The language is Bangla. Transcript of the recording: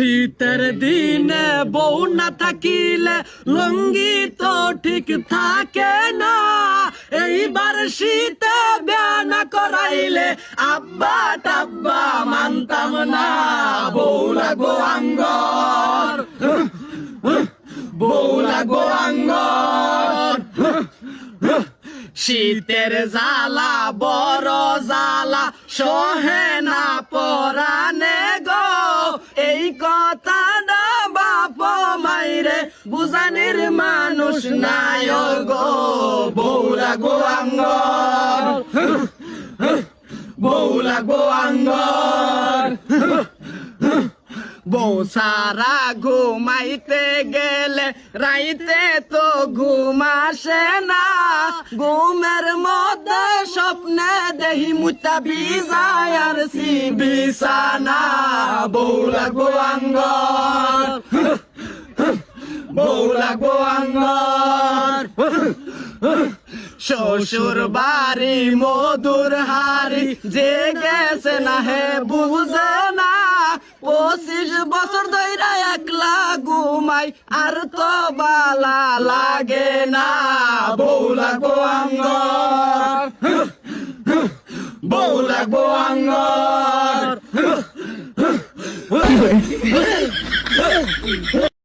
শীতের দিনে বউ না থাকিলে লঙ্গি তো ঠিক থাকে না। এইবার শীতে বেনা করাইলে আব্বা টাব্বা মানতাম না। বউ লাগবো আঙ্গর। বউ লাগবো আঙ্গর। শীতের জালা বড় জালা সহে না পরানে এই কথাটা বাপ মাইরে বুঝানির মানুষ নাই গো বৌলা গো আঙ্গর। বৌলা গো আঙ্গর। বউ সারা ঘুমাইতে গেলে, রাইতে তো ঘুমাসে না। স্বপ্নে দেহি মুতা বিজায় আর সি বিছানা বউ লাগবো আঙ্গর বউ লাগবো আঙ্গর। শ্বশুর বাড়ি মধুর হারি যে গেছে না হে বুঝে না। পঁচিশ বছর ধরে একলা ঘুমাই, আর তো বালা লাগে না। বউ লাগবো আঙ্গর। থাকব আঙ্গর।